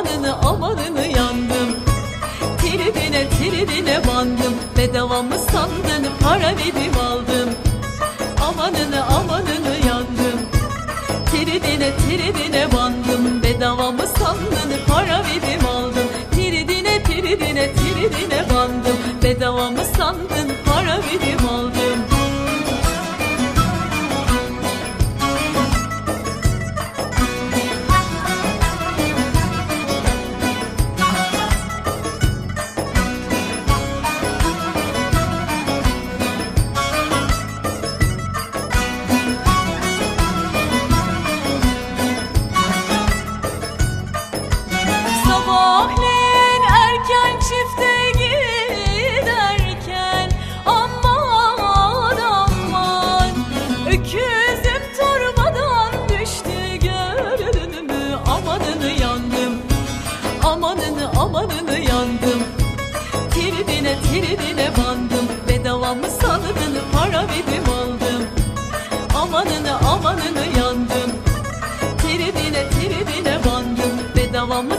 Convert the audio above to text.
amanını amanını yandım. Tribine tribine bandım. Bedava mı sandın para verip aldım. Amanını amanını yandım. Tribine tribine bandım. Bedava mı sandın para verip aldım. Tribine tribine tribine bandım. Bedava mı sandın Bedava mı sandın para verdim aldım. Amanını amanını yandım. Tridine tridine bandım. Bedava mı